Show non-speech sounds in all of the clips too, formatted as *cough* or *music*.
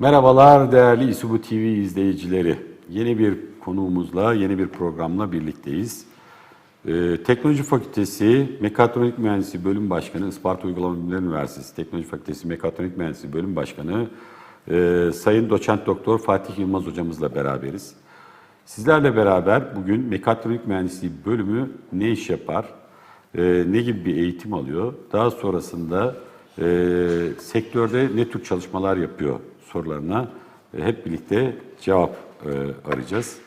Merhabalar değerli İSUBU TV izleyicileri. Yeni bir konuğumuzla, yeni bir programla birlikteyiz. Ee, Teknoloji Fakültesi Mekatronik Mühendisi Bölüm Başkanı, Isparta Uygulama Bilimleri Üniversitesi Teknoloji Fakültesi Mekatronik Mühendisi Bölüm Başkanı e, Sayın Doçent Doktor Fatih Yılmaz hocamızla beraberiz. Sizlerle beraber bugün Mekatronik Mühendisliği bölümü ne iş yapar, e, ne gibi bir eğitim alıyor, daha sonrasında e, sektörde ne tür çalışmalar yapıyor sorularına e, hep birlikte cevap e, arayacağız.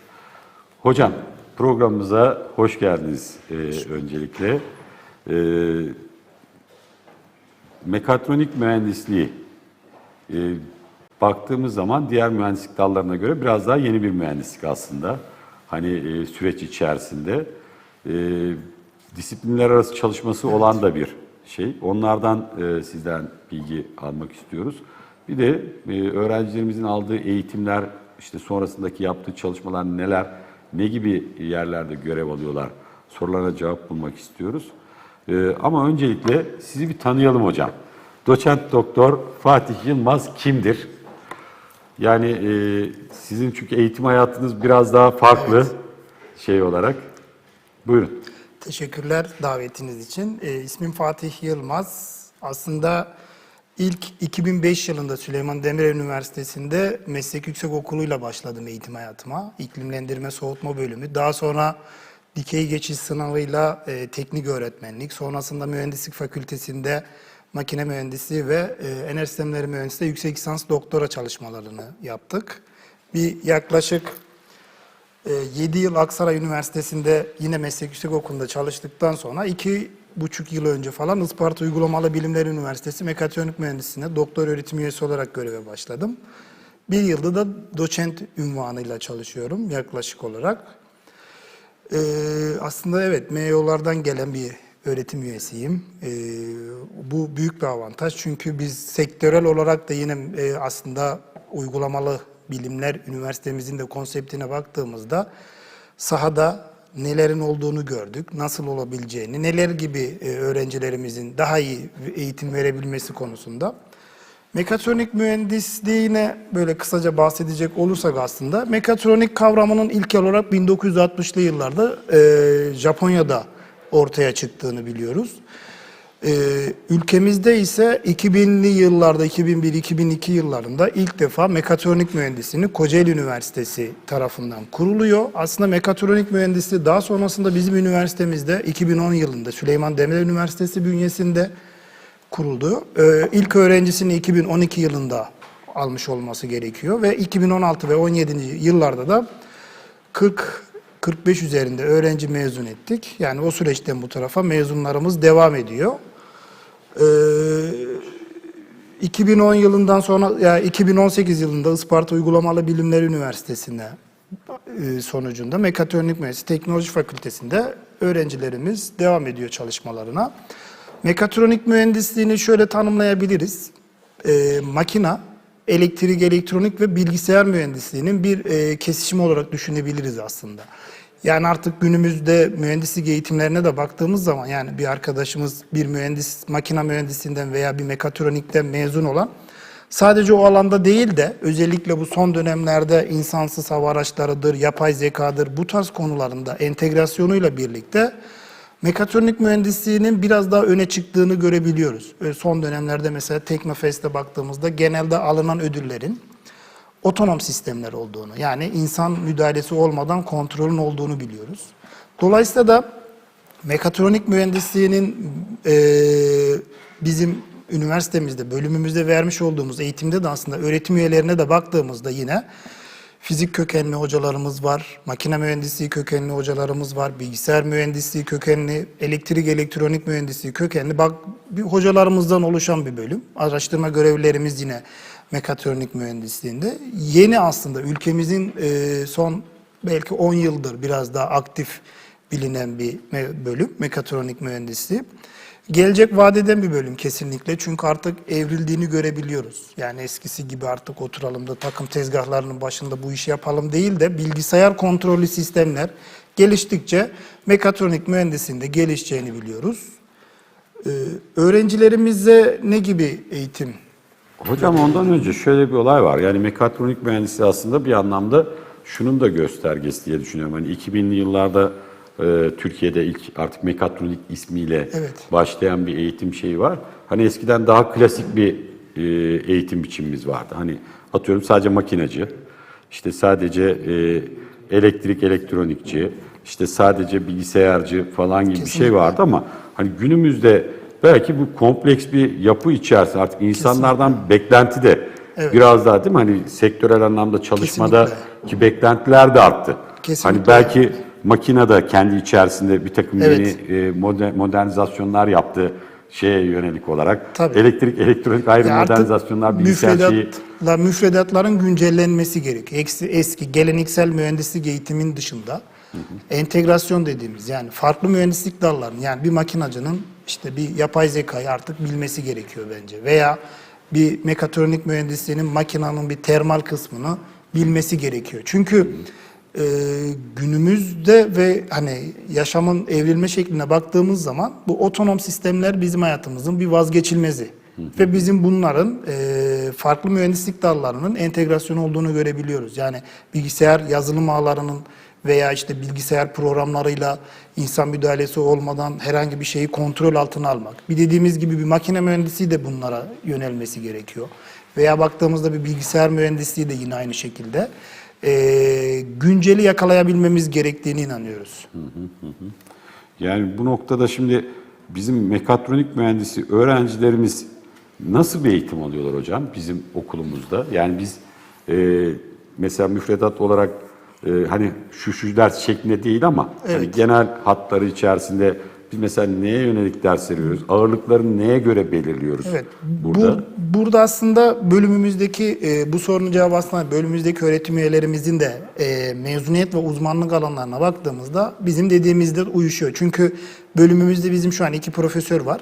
Hocam programımıza hoş geldiniz e, öncelikle. Mekatronik mühendisliği baktığımız zaman diğer mühendislik dallarına göre biraz daha yeni bir mühendislik aslında. Hani süreç içerisinde disiplinler arası çalışması olan da bir şey. Onlardan e, sizden bilgi almak istiyoruz. Bir de e, öğrencilerimizin aldığı eğitimler, işte sonrasındaki yaptığı çalışmalar neler, ne gibi yerlerde görev alıyorlar sorularına cevap bulmak istiyoruz. E, ama öncelikle sizi bir tanıyalım hocam. Doçent Doktor Fatih Yılmaz kimdir? Yani e, sizin çünkü eğitim hayatınız biraz daha farklı şey olarak. Buyurun. Teşekkürler davetiniz için. Ee, ismim Fatih Yılmaz. Aslında ilk 2005 yılında Süleyman Demirel Üniversitesi'nde meslek yüksekokulu'yla başladım eğitim hayatıma. İklimlendirme soğutma bölümü. Daha sonra dikey geçiş sınavıyla e, teknik öğretmenlik. Sonrasında mühendislik fakültesinde makine mühendisi ve e, enerji sistemleri mühendisliği yüksek lisans doktora çalışmalarını yaptık. Bir yaklaşık 7 yıl Aksaray Üniversitesi'nde yine meslek yüksekokulu'nda çalıştıktan sonra iki buçuk yıl önce falan Isparta Uygulamalı Bilimler Üniversitesi Mekatronik Mühendisliğine doktor öğretim üyesi olarak göreve başladım. Bir yılda da doçent ünvanıyla çalışıyorum yaklaşık olarak. Ee, aslında evet MEO'lardan gelen bir öğretim üyesiyim. Ee, bu büyük bir avantaj çünkü biz sektörel olarak da yine e, aslında uygulamalı bilimler üniversitemizin de konseptine baktığımızda sahada nelerin olduğunu gördük, nasıl olabileceğini, neler gibi e, öğrencilerimizin daha iyi eğitim verebilmesi konusunda. Mekatronik mühendisliğine böyle kısaca bahsedecek olursak aslında mekatronik kavramının ilk olarak 1960'lı yıllarda e, Japonya'da ortaya çıktığını biliyoruz. E, ülkemizde ise 2000'li yıllarda, 2001-2002 yıllarında ilk defa mekatronik mühendisliğini Kocaeli Üniversitesi tarafından kuruluyor. Aslında mekatronik mühendisliği daha sonrasında bizim üniversitemizde 2010 yılında Süleyman Demirel Üniversitesi bünyesinde kuruldu. Ee, ilk öğrencisini 2012 yılında almış olması gerekiyor ve 2016 ve 17. yıllarda da 40 45 üzerinde öğrenci mezun ettik. Yani o süreçten bu tarafa mezunlarımız devam ediyor. Ee, 2010 yılından sonra ya yani 2018 yılında Isparta Uygulamalı Bilimler Üniversitesi'nde e, sonucunda Mekatronik Mühendisliği Teknoloji Fakültesi'nde öğrencilerimiz devam ediyor çalışmalarına. Mekatronik mühendisliğini şöyle tanımlayabiliriz. E, makina, elektrik, elektronik ve bilgisayar mühendisliğinin bir e, kesişimi olarak düşünebiliriz aslında. Yani artık günümüzde mühendislik eğitimlerine de baktığımız zaman yani bir arkadaşımız bir mühendis, makina mühendisinden veya bir mekatronikten mezun olan sadece o alanda değil de özellikle bu son dönemlerde insansız hava araçlarıdır, yapay zekadır bu tarz konularında entegrasyonuyla birlikte mekatronik mühendisliğinin biraz daha öne çıktığını görebiliyoruz. Son dönemlerde mesela Teknofest'e baktığımızda genelde alınan ödüllerin otonom sistemler olduğunu yani insan müdahalesi olmadan kontrolün olduğunu biliyoruz. Dolayısıyla da mekatronik mühendisliğinin e, bizim üniversitemizde, bölümümüzde vermiş olduğumuz eğitimde de aslında öğretim üyelerine de baktığımızda yine fizik kökenli hocalarımız var, makine mühendisliği kökenli hocalarımız var, bilgisayar mühendisliği kökenli, elektrik elektronik mühendisliği kökenli bak bir hocalarımızdan oluşan bir bölüm. Araştırma görevlilerimiz yine mekatronik mühendisliğinde. Yeni aslında ülkemizin e, son belki 10 yıldır biraz daha aktif bilinen bir bölüm mekatronik mühendisliği. Gelecek vadeden bir bölüm kesinlikle çünkü artık evrildiğini görebiliyoruz. Yani eskisi gibi artık oturalım da takım tezgahlarının başında bu işi yapalım değil de bilgisayar kontrollü sistemler geliştikçe mekatronik mühendisliğinde gelişeceğini biliyoruz. Ee, öğrencilerimize ne gibi eğitim Hocam ondan önce şöyle bir olay var. Yani mekatronik mühendisliği aslında bir anlamda şunun da göstergesi diye düşünüyorum. Hani 2000'li yıllarda e, Türkiye'de ilk artık mekatronik ismiyle Evet. başlayan bir eğitim şeyi var. Hani eskiden daha klasik bir e, eğitim biçimimiz vardı. Hani atıyorum sadece makinacı, işte sadece e, elektrik elektronikçi, işte sadece bilgisayarcı falan gibi bir şey Kesinlikle. vardı ama hani günümüzde belki bu kompleks bir yapı içerisinde artık insanlardan beklenti de Evet. biraz daha değil mi? Hani sektörel anlamda çalışmada Kesinlikle. ki beklentiler de arttı. Kesinlikle. Hani belki makine de kendi içerisinde bir takım Evet. yeni e, moder- modernizasyonlar yaptı şeye yönelik olarak. Tabii. Elektrik, elektronik ayrı Ya modernizasyonlar, bilgisayar şeyi. müfredatlar, müfredatların güncellenmesi gerekiyor. Eski, eski geleneksel mühendislik eğitimin dışında entegrasyon dediğimiz yani farklı mühendislik dallarının yani bir makinacının işte bir yapay zekayı artık bilmesi gerekiyor bence. Veya bir mekatronik mühendisliğinin makinanın bir termal kısmını bilmesi gerekiyor. Çünkü e, günümüzde ve hani yaşamın evrilme şekline baktığımız zaman bu otonom sistemler bizim hayatımızın bir vazgeçilmezi. Ve bizim bunların e, farklı mühendislik dallarının entegrasyon olduğunu görebiliyoruz. Yani bilgisayar yazılım ağlarının veya işte bilgisayar programlarıyla insan müdahalesi olmadan herhangi bir şeyi kontrol altına almak. Bir dediğimiz gibi bir makine mühendisi de bunlara yönelmesi gerekiyor. Veya baktığımızda bir bilgisayar mühendisliği de yine aynı şekilde e, günceli yakalayabilmemiz gerektiğine inanıyoruz. Yani bu noktada şimdi bizim mekatronik mühendisi öğrencilerimiz nasıl bir eğitim alıyorlar hocam bizim okulumuzda? Yani biz e, mesela müfredat olarak e, hani şu şu ders şeklinde değil ama hani Evet. genel hatları içerisinde biz mesela neye yönelik ders veriyoruz? Ağırlıklarını neye göre belirliyoruz Evet. burada? Bu, burada aslında bölümümüzdeki e, bu sorunun cevabı aslında bölümümüzdeki öğretim üyelerimizin de e, mezuniyet ve uzmanlık alanlarına baktığımızda bizim dediğimizde uyuşuyor. Çünkü bölümümüzde bizim şu an iki profesör var.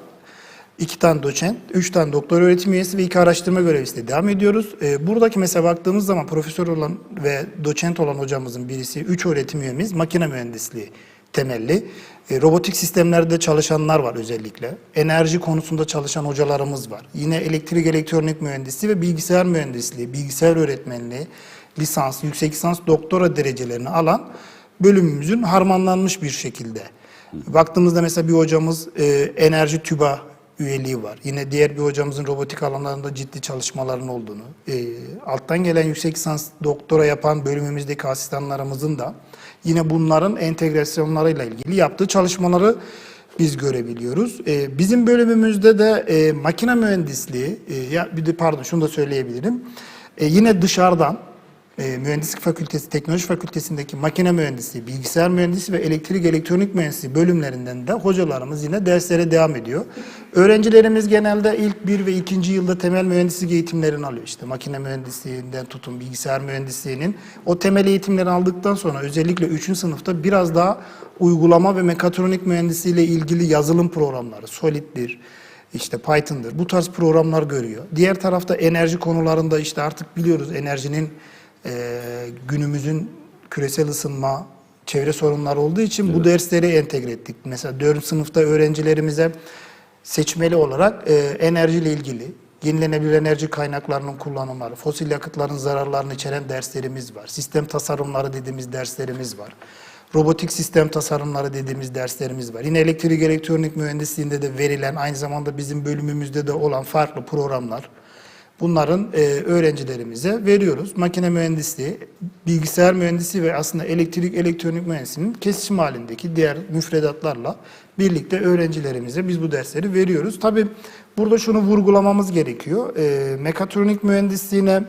İki tane doçent, üç tane doktor öğretim üyesi ve iki araştırma görevlisi de devam ediyoruz. E, buradaki mesela baktığımız zaman profesör olan ve doçent olan hocamızın birisi, üç öğretim üyemiz makine mühendisliği temelli. E, robotik sistemlerde çalışanlar var özellikle. Enerji konusunda çalışan hocalarımız var. Yine elektrik elektronik mühendisliği ve bilgisayar mühendisliği, bilgisayar öğretmenliği, lisans, yüksek lisans, doktora derecelerini alan bölümümüzün harmanlanmış bir şekilde. Baktığımızda mesela bir hocamız e, enerji tüba üyeliği var. Yine diğer bir hocamızın robotik alanlarında ciddi çalışmaların olduğunu, e, alttan gelen yüksek lisans doktora yapan bölümümüzdeki asistanlarımızın da yine bunların entegrasyonlarıyla ilgili yaptığı çalışmaları biz görebiliyoruz. E, bizim bölümümüzde de e, makine mühendisliği, e, ya bir de pardon şunu da söyleyebilirim. E, yine dışarıdan e, Mühendislik Fakültesi, Teknoloji Fakültesindeki makine mühendisliği, bilgisayar mühendisliği ve elektrik elektronik mühendisliği bölümlerinden de hocalarımız yine derslere devam ediyor. Öğrencilerimiz genelde ilk bir ve ikinci yılda temel mühendislik eğitimlerini alıyor. İşte makine mühendisliğinden tutun bilgisayar mühendisliğinin. O temel eğitimleri aldıktan sonra özellikle 3. sınıfta biraz daha uygulama ve mekatronik mühendisliği ile ilgili yazılım programları, Solid'dir, işte Python'dır. Bu tarz programlar görüyor. Diğer tarafta enerji konularında işte artık biliyoruz enerjinin e, günümüzün küresel ısınma, çevre sorunları olduğu için bu dersleri entegre ettik. Mesela 4. sınıfta öğrencilerimize seçmeli olarak e, enerjiyle ilgili yenilenebilir enerji kaynaklarının kullanımları, fosil yakıtların zararlarını içeren derslerimiz var. Sistem tasarımları dediğimiz derslerimiz var. Robotik sistem tasarımları dediğimiz derslerimiz var. Yine elektrik elektronik mühendisliğinde de verilen aynı zamanda bizim bölümümüzde de olan farklı programlar. Bunların e, öğrencilerimize veriyoruz. Makine mühendisliği, bilgisayar mühendisliği ve aslında elektrik elektronik mühendisliğinin kesişim halindeki diğer müfredatlarla birlikte öğrencilerimize biz bu dersleri veriyoruz. Tabii burada şunu vurgulamamız gerekiyor. E, mekatronik mühendisliğine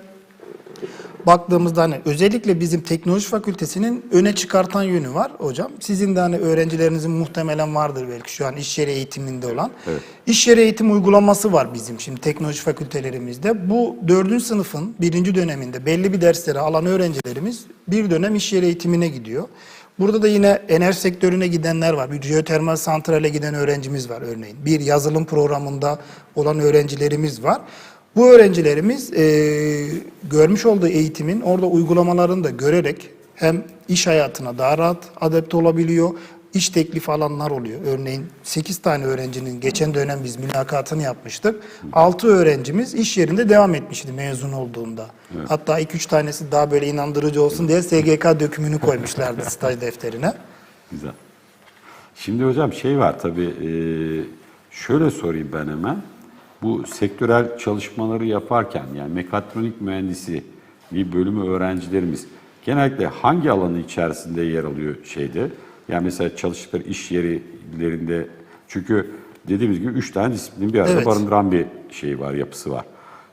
baktığımızda hani özellikle bizim teknoloji fakültesinin öne çıkartan yönü var hocam. Sizin de hani öğrencilerinizin muhtemelen vardır belki şu an iş yeri eğitiminde olan. Evet. İş yeri eğitim uygulaması var bizim şimdi teknoloji fakültelerimizde. Bu dördüncü sınıfın birinci döneminde belli bir dersleri alan öğrencilerimiz bir dönem iş yeri eğitimine gidiyor. Burada da yine enerji sektörüne gidenler var. Bir jeotermal santrale giden öğrencimiz var örneğin. Bir yazılım programında olan öğrencilerimiz var. Bu öğrencilerimiz e, görmüş olduğu eğitimin orada uygulamalarını da görerek hem iş hayatına daha rahat adapte olabiliyor. iş teklifi alanlar oluyor. Örneğin 8 tane öğrencinin geçen dönem biz mülakatını yapmıştık. 6 öğrencimiz iş yerinde devam etmişti mezun olduğunda. Hatta 2-3 tanesi daha böyle inandırıcı olsun diye SGK dökümünü koymuşlardı *laughs* staj defterine. Güzel. Şimdi hocam şey var tabii e, şöyle sorayım ben hemen. Bu sektörel çalışmaları yaparken yani mekatronik mühendisi bir bölümü öğrencilerimiz genellikle hangi alanı içerisinde yer alıyor şeyde? Yani mesela çalıştıkları iş yerlerinde çünkü dediğimiz gibi üç tane disiplin bir arada Evet. barındıran bir şey var, yapısı var.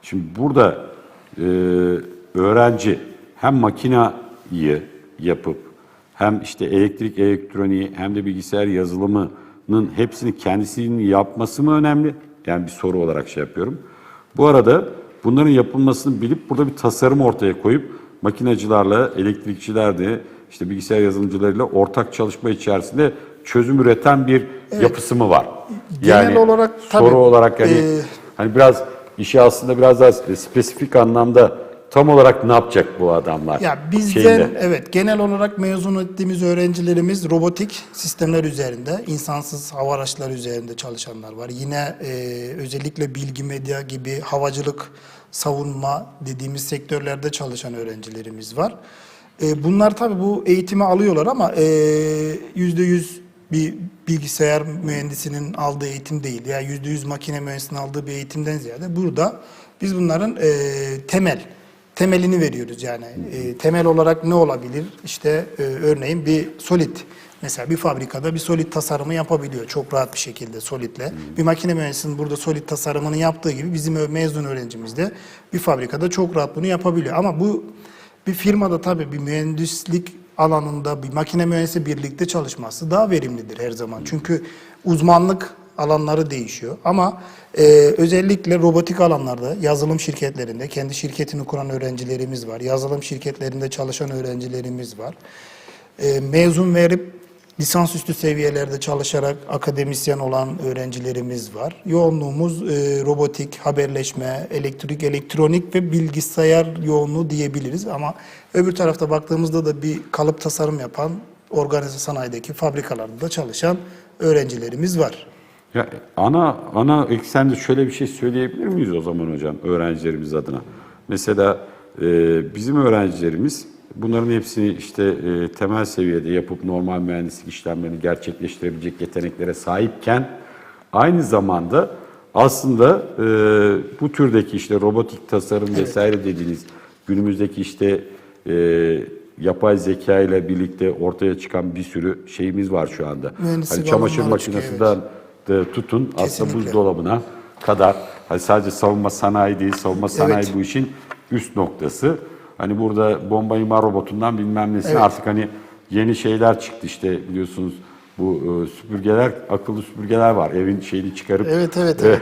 Şimdi burada e, öğrenci hem makinayı yapıp hem işte elektrik elektroniği hem de bilgisayar yazılımının hepsini kendisinin yapması mı önemli? Yani bir soru olarak şey yapıyorum. Bu arada bunların yapılmasını bilip burada bir tasarım ortaya koyup makinacılarla, elektrikçilerle, işte bilgisayar yazılımcılarıyla ortak çalışma içerisinde çözüm üreten bir yapısı mı var? Genel olarak tabii, soru olarak hani e, hani biraz işi aslında biraz daha spesifik anlamda tam olarak ne yapacak bu adamlar? Ya bizden Şeyinde. evet genel olarak mezun ettiğimiz öğrencilerimiz robotik sistemler üzerinde, insansız hava araçları üzerinde çalışanlar var. Yine e, özellikle bilgi medya gibi havacılık, savunma dediğimiz sektörlerde çalışan öğrencilerimiz var. E, bunlar tabii bu eğitimi alıyorlar ama e, yüzde yüz bir bilgisayar mühendisinin aldığı eğitim değil. Ya yüzde yüz makine mühendisinin aldığı bir eğitimden ziyade burada biz bunların e, temel temelini veriyoruz yani. E, temel olarak ne olabilir? İşte e, örneğin bir solid. Mesela bir fabrikada bir solid tasarımı yapabiliyor çok rahat bir şekilde solidle. Bir makine mühendisinin burada solid tasarımını yaptığı gibi bizim mezun öğrencimiz de bir fabrikada çok rahat bunu yapabiliyor. Ama bu bir firmada tabii bir mühendislik alanında bir makine mühendisi birlikte çalışması daha verimlidir her zaman. Çünkü uzmanlık alanları değişiyor. Ama e, özellikle robotik alanlarda yazılım şirketlerinde kendi şirketini kuran öğrencilerimiz var. Yazılım şirketlerinde çalışan öğrencilerimiz var. E, mezun verip lisansüstü seviyelerde çalışarak akademisyen olan öğrencilerimiz var. Yoğunluğumuz e, robotik, haberleşme, elektrik, elektronik ve bilgisayar yoğunluğu diyebiliriz. Ama öbür tarafta baktığımızda da bir kalıp tasarım yapan organize sanayideki fabrikalarda da çalışan öğrencilerimiz var. Ya ana ana eksende şöyle bir şey söyleyebilir miyiz o zaman hocam öğrencilerimiz adına? Mesela e, bizim öğrencilerimiz bunların hepsini işte e, temel seviyede yapıp normal mühendislik işlemlerini gerçekleştirebilecek yeteneklere sahipken aynı zamanda aslında e, bu türdeki işte robotik tasarım vesaire dediğiniz günümüzdeki işte e, yapay zeka ile birlikte ortaya çıkan bir sürü şeyimiz var şu anda. Mühendislik Hani çamaşır alanları çıkıyor, makinesinden de tutun aslında buzdolabına kadar. Hani sadece savunma sanayi değil, savunma sanayi Evet. bu işin üst noktası. Hani burada bomba imar robotundan bilmem nesine Evet. artık hani yeni şeyler çıktı işte biliyorsunuz bu e, süpürgeler, akıllı süpürgeler var. Evin şeyini çıkarıp Evet, evet, evet.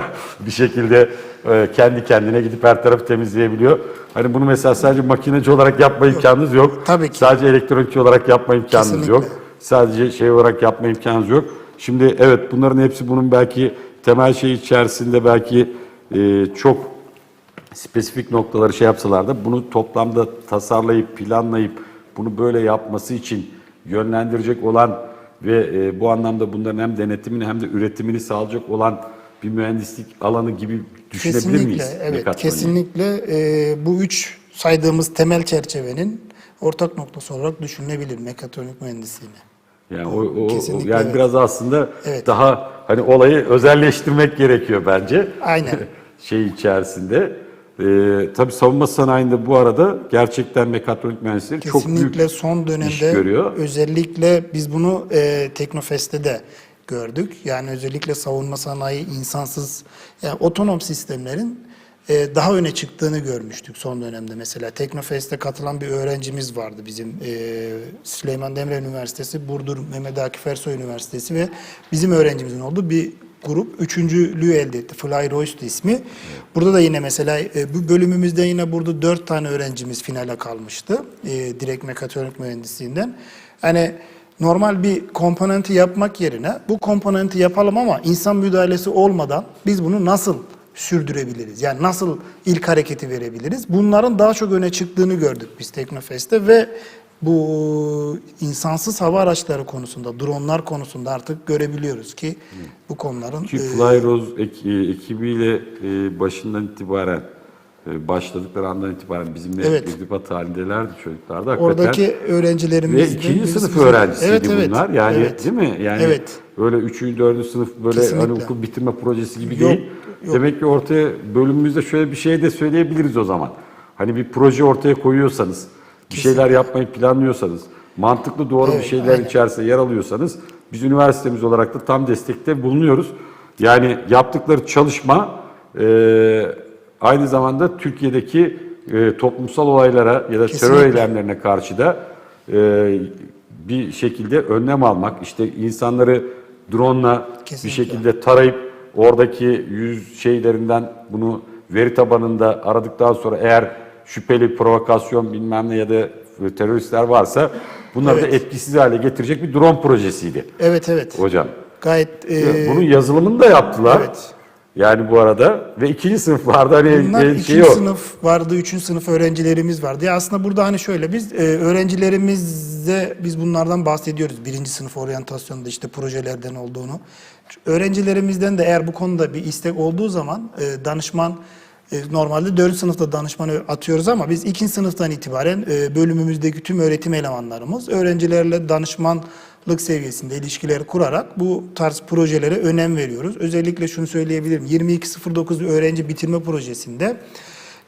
*laughs* bir şekilde e, kendi kendine gidip her tarafı temizleyebiliyor. Hani bunu mesela sadece makineci olarak yapma imkanınız yok. Tabii ki. Sadece elektronikçi olarak yapma imkanınız Kesinlikle. yok. Sadece şey olarak yapma imkanınız yok. Şimdi evet bunların hepsi bunun belki temel şey içerisinde belki e, çok spesifik noktaları şey yapsalar da bunu toplamda tasarlayıp planlayıp bunu böyle yapması için yönlendirecek olan ve e, bu anlamda bunların hem denetimini hem de üretimini sağlayacak olan bir mühendislik alanı gibi düşünebilir Kesinlikle, miyiz? evet, kesinlikle e, bu üç saydığımız temel çerçevenin ortak noktası olarak düşünülebilir mekatronik mühendisliğine. Yani o, o- Kesinlikle yani evet. biraz aslında Evet. daha hani olayı özelleştirmek gerekiyor bence. Aynen. *laughs* şey içerisinde. Ee, tabii savunma sanayinde bu arada gerçekten mekatronik mühendisleri çok Kesinlikle büyük son iş dönemde görüyor. özellikle biz bunu e, Teknofest'te de gördük. Yani özellikle savunma sanayi insansız yani otonom sistemlerin e, daha öne çıktığını görmüştük son dönemde. Mesela Teknofest'e katılan bir öğrencimiz vardı bizim e, Süleyman Demirel Üniversitesi, Burdur Mehmet Akif Ersoy Üniversitesi ve bizim öğrencimizin olduğu bir grup üçüncülüğü elde etti. Fly Royce ismi. Burada da yine mesela e, bu bölümümüzde yine burada dört tane öğrencimiz finale kalmıştı. Direkt mekatronik mühendisliğinden. Hani normal bir komponenti yapmak yerine bu komponenti yapalım ama insan müdahalesi olmadan biz bunu nasıl sürdürebiliriz? Yani nasıl ilk hareketi verebiliriz? Bunların daha çok öne çıktığını gördük biz Teknofest'te ve bu insansız hava araçları konusunda, dronlar konusunda artık görebiliyoruz ki bu konuların Ki e, Flyroz ek- e, ekibiyle e, başından itibaren e, başladıkları andan itibaren bizimle Evet. irtibat halindelerdi çocuklar da hakikaten. oradaki öğrencilerimiz Ve ikinci sınıf bizim- öğrencisiydi Evet, evet, bunlar. Yani evet. değil mi? Yani Evet. öyle üçüncü, dördüncü sınıf böyle Kesinlikle. hani okul bitirme projesi gibi Yok, değil. Yok. Demek ki ortaya bölümümüzde şöyle bir şey de söyleyebiliriz o zaman. Hani bir proje ortaya koyuyorsanız, bir şeyler yapmayı planlıyorsanız, mantıklı doğru bir Evet, şeyler aynen. içerisinde yer alıyorsanız biz üniversitemiz olarak da tam destekte bulunuyoruz. Yani yaptıkları çalışma e, aynı zamanda Türkiye'deki e, toplumsal olaylara ya da terör Kesinlikle. eylemlerine karşı da e, bir şekilde önlem almak, işte insanları drone'la bir şekilde tarayıp oradaki yüz şeylerinden bunu veri tabanında aradıktan sonra eğer şüpheli provokasyon bilmem ne ya da teröristler varsa bunları Evet. da etkisiz hale getirecek bir drone projesiydi Evet evet. hocam. Gayet e, Bunun yazılımını da yaptılar. evet. Yani bu arada ve ikinci sınıflarda hani Bunlar e, ikinci şey o. sınıf vardı, üçüncü sınıf öğrencilerimiz vardı. Ya aslında burada hani şöyle biz e, öğrencilerimize biz bunlardan bahsediyoruz. Birinci sınıf oryantasyonda işte projelerden olduğunu. Öğrencilerimizden de eğer bu konuda bir istek olduğu zaman e, danışman e, normalde dördüncü sınıfta danışmanı atıyoruz ama biz ikinci sınıftan itibaren e, bölümümüzdeki tüm öğretim elemanlarımız öğrencilerle danışmanlık seviyesinde ilişkiler kurarak bu tarz projelere önem veriyoruz. Özellikle şunu söyleyebilirim. 2209 öğrenci bitirme projesinde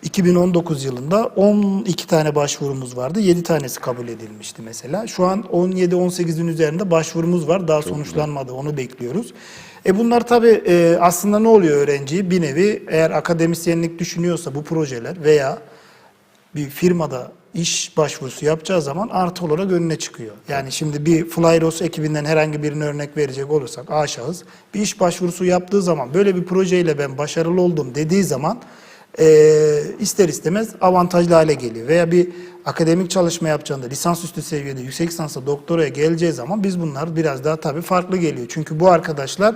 2019 yılında 12 tane başvurumuz vardı. 7 tanesi kabul edilmişti mesela. Şu an 17-18'in üzerinde başvurumuz var. Daha sonuçlanmadı. Onu bekliyoruz. E bunlar tabii e, aslında ne oluyor öğrenciyi? Bir nevi eğer akademisyenlik düşünüyorsa bu projeler veya bir firmada iş başvurusu yapacağı zaman artı olarak önüne çıkıyor. Yani şimdi bir Flyros ekibinden herhangi birine örnek verecek olursak A şahıs bir iş başvurusu yaptığı zaman böyle bir projeyle ben başarılı oldum dediği zaman eee, ister istemez avantajlı hale geliyor. Veya bir akademik çalışma yapacağında lisansüstü seviyede yüksek lisansa doktoraya geleceği zaman biz bunlar biraz daha tabii farklı geliyor. Çünkü bu arkadaşlar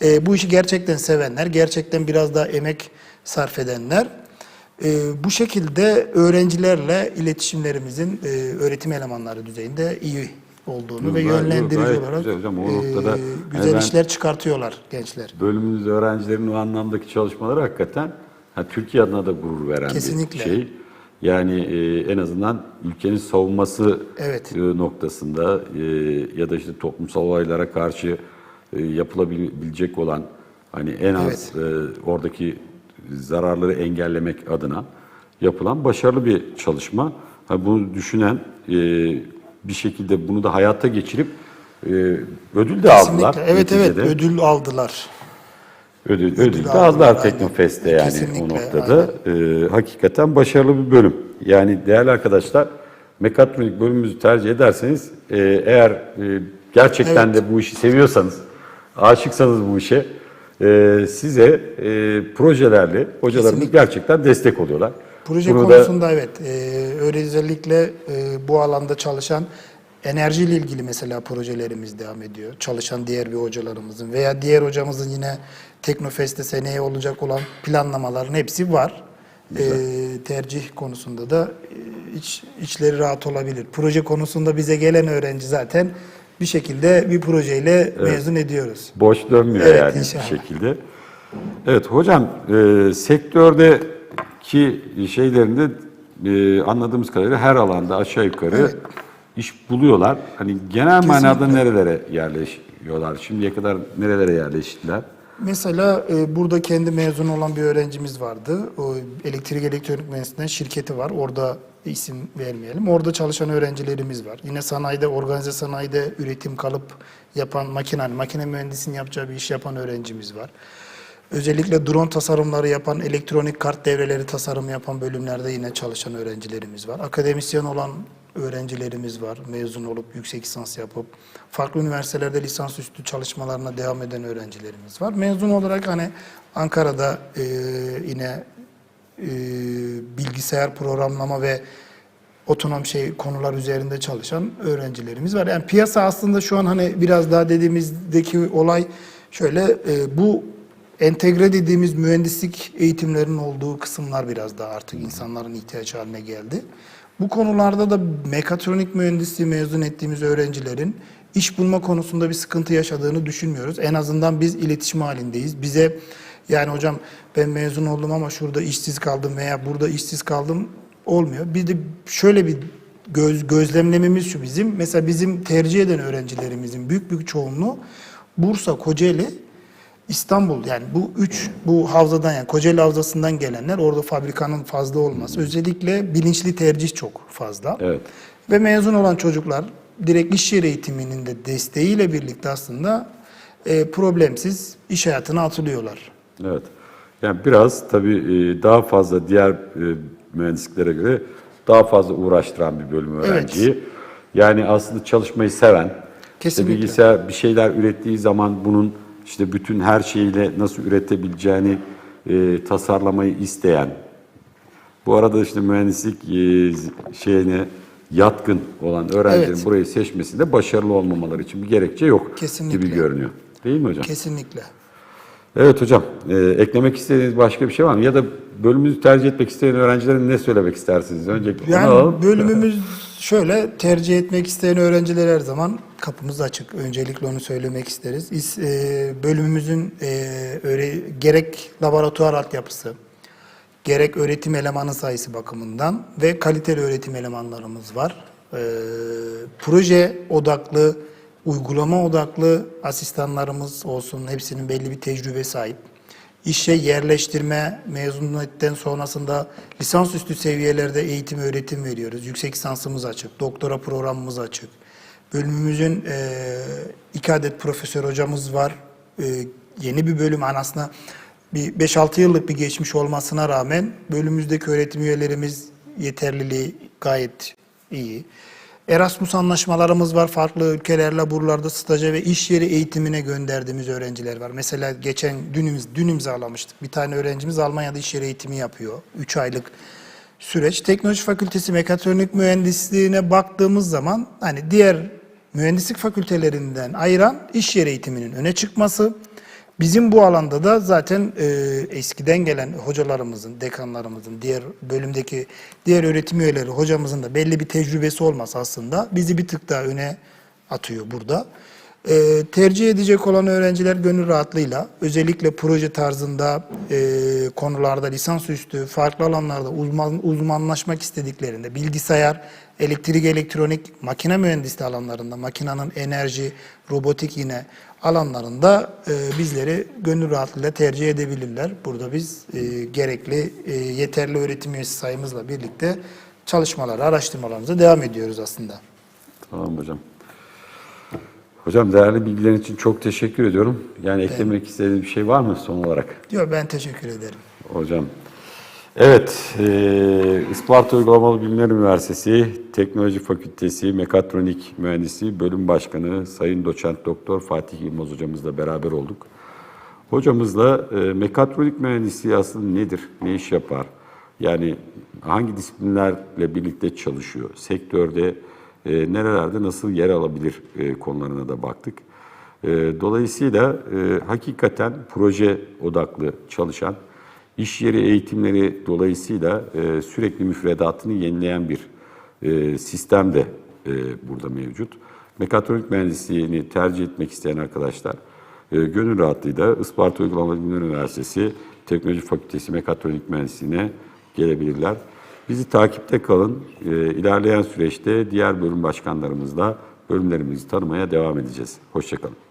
eee, bu işi gerçekten sevenler, gerçekten biraz daha emek sarf edenler. Ee, bu şekilde öğrencilerle iletişimlerimizin e, öğretim elemanları düzeyinde iyi olduğunu ve yönlendirici gayet olarak güzel hocam. O e, noktada güzel ben- işler çıkartıyorlar gençler. bölümümüz öğrencilerin o anlamdaki çalışmaları hakikaten ha, Türkiye adına da gurur veren Kesinlikle. bir şey. Yani e, en azından ülkenin savunması Evet. e, noktasında e, ya da işte toplumsal olaylara karşı e, yapılabilecek olan hani en az e, oradaki zararları engellemek adına yapılan başarılı bir çalışma. Ha, bunu düşünen e, bir şekilde bunu da hayata geçirip e, ödül de aldılar. Kesinlikle. Evet evet neticede. ödül aldılar. Ödül, ödül, de aynen. Teknofest'te yani Kesinlikle, o noktada. Ee, hakikaten başarılı bir bölüm. Yani değerli arkadaşlar mekatronik bölümümüzü tercih ederseniz e, eğer e, gerçekten de bu işi seviyorsanız, aşıksanız bu işe e, size e, projelerle hocalarımız Kesinlikle. gerçekten destek oluyorlar. Proje Bunu da- konusunda evet. E, özellikle e, bu alanda çalışan enerjiyle ilgili mesela projelerimiz devam ediyor. Çalışan diğer bir hocalarımızın veya diğer hocamızın yine Teknofest'te seneye olacak olan planlamaların hepsi var. E, tercih konusunda da e, iç, içleri rahat olabilir. Proje konusunda bize gelen öğrenci zaten bir şekilde bir projeyle mezun ediyoruz. boş dönmüyor Evet, yani inşallah. bir şekilde. Evet hocam e, sektördeki şeylerinde e, anladığımız kadarıyla her alanda aşağı yukarı Evet. iş buluyorlar. Hani genel manada Kesinlikle. nerelere yerleşiyorlar? Şimdiye kadar nerelere yerleştiler? Mesela e, burada kendi mezun olan bir öğrencimiz vardı. O elektrik elektronik mühendisliğinden şirketi var. Orada isim vermeyelim. Orada çalışan öğrencilerimiz var. Yine sanayide, organize sanayide üretim kalıp yapan makine, hani makine mühendisinin yapacağı bir iş yapan öğrencimiz var. Özellikle drone tasarımları yapan, elektronik kart devreleri tasarım yapan bölümlerde yine çalışan öğrencilerimiz var. Akademisyen olan öğrencilerimiz var. Mezun olup yüksek lisans yapıp farklı üniversitelerde lisansüstü çalışmalarına devam eden öğrencilerimiz var. Mezun olarak hani Ankara'da e, yine e, bilgisayar programlama ve otonom şey konular üzerinde çalışan öğrencilerimiz var. Yani piyasa aslında şu an hani biraz daha dediğimizdeki olay şöyle e, bu entegre dediğimiz mühendislik eğitimlerinin olduğu kısımlar biraz daha artık insanların ihtiyaç haline geldi. Bu konularda da mekatronik mühendisliği mezun ettiğimiz öğrencilerin iş bulma konusunda bir sıkıntı yaşadığını düşünmüyoruz. En azından biz iletişim halindeyiz. Bize yani hocam ben mezun oldum ama şurada işsiz kaldım veya burada işsiz kaldım olmuyor. Bir de şöyle bir göz, gözlemlememiz şu bizim. Mesela bizim tercih eden öğrencilerimizin büyük bir çoğunluğu Bursa, Kocaeli, İstanbul yani bu üç bu havzadan yani Kocaeli havzasından gelenler orada fabrikanın fazla olması özellikle bilinçli tercih çok fazla. Evet. Ve mezun olan çocuklar direkt iş yeri eğitiminin de desteğiyle birlikte aslında e, problemsiz iş hayatına atılıyorlar. Evet. Yani biraz tabii e, daha fazla diğer e, mühendisliklere göre daha fazla uğraştıran bir bölüm öğrenciyi. Yani aslında çalışmayı seven, işte Kesinlikle. bilgisayar bir şeyler ürettiği zaman bunun işte bütün her şeyiyle nasıl üretebileceğini e, tasarlamayı isteyen. Bu arada işte mühendislik e, şeyine yatkın olan öğrencilerin Evet. burayı seçmesinde başarılı olmamaları için bir gerekçe yok Kesinlikle. gibi görünüyor. Değil mi hocam? Kesinlikle. Evet hocam, e, eklemek istediğiniz başka bir şey var mı? Ya da bölümümüzü tercih etmek isteyen öğrencilere ne söylemek istersiniz? Öncelikle Yani alalım. bölümümüz *laughs* şöyle tercih etmek isteyen öğrenciler her zaman kapımız açık. Öncelikle onu söylemek isteriz. İs- e, bölümümüzün e, öyle, gerek laboratuvar altyapısı, gerek öğretim elemanı sayısı bakımından ve kaliteli öğretim elemanlarımız var. E, proje odaklı, uygulama odaklı asistanlarımız olsun. Hepsinin belli bir tecrübe sahip. İşe yerleştirme mezuniyetten sonrasında lisansüstü seviyelerde eğitim öğretim veriyoruz. Yüksek lisansımız açık, doktora programımız açık. Bölümümüzün e, iki adet profesör hocamız var. E, yeni bir bölüm yani aslında bir 5-6 yıllık bir geçmiş olmasına rağmen bölümümüzdeki öğretim üyelerimiz yeterliliği gayet iyi. Erasmus anlaşmalarımız var. Farklı ülkelerle buralarda staja ve iş yeri eğitimine gönderdiğimiz öğrenciler var. Mesela geçen dün, dün imzalamıştık. Bir tane öğrencimiz Almanya'da iş yeri eğitimi yapıyor. 3 aylık süreç. Teknoloji Fakültesi Mekatronik Mühendisliğine baktığımız zaman hani diğer mühendislik fakültelerinden ayıran iş yeri eğitiminin öne çıkması. Bizim bu alanda da zaten e, eskiden gelen hocalarımızın, dekanlarımızın, diğer bölümdeki diğer öğretim üyeleri hocamızın da belli bir tecrübesi olması aslında bizi bir tık daha öne atıyor burada. E, tercih edecek olan öğrenciler gönül rahatlığıyla özellikle proje tarzında e, konularda lisansüstü farklı alanlarda uzman, uzmanlaşmak istediklerinde bilgisayar, elektrik, elektronik, makine mühendisliği alanlarında, makinenin enerji, robotik yine alanlarında e, bizleri gönül rahatlığıyla tercih edebilirler. Burada biz e, gerekli e, yeterli öğretim üyesi sayımızla birlikte çalışmalara, araştırmalarımıza devam ediyoruz aslında. Tamam hocam. Hocam değerli bilgilerin için çok teşekkür ediyorum. Yani eklemek istediğiniz bir şey var mı son olarak? Diyor ben teşekkür ederim. Hocam. Evet, e, Isparta Uygulamalı Bilimler Üniversitesi Teknoloji Fakültesi Mekatronik Mühendisliği Bölüm Başkanı Sayın Doçent Doktor Fatih Yılmaz hocamızla beraber olduk. Hocamızla e, mekatronik mühendisliği aslında nedir, ne iş yapar? Yani hangi disiplinlerle birlikte çalışıyor? Sektörde e, nerelerde nasıl yer alabilir e, konularına da baktık. E, dolayısıyla e, hakikaten proje odaklı çalışan, iş yeri eğitimleri dolayısıyla e, sürekli müfredatını yenileyen bir e, sistem de e, burada mevcut. Mekatronik mühendisliğini tercih etmek isteyen arkadaşlar e, gönül rahatlığıyla Isparta Uygulamalı Bilimler Üniversitesi Teknoloji Fakültesi Mekatronik Mühendisliğine gelebilirler. Bizi takipte kalın. E, ilerleyen süreçte diğer bölüm başkanlarımızla bölümlerimizi tanımaya devam edeceğiz. Hoşçakalın.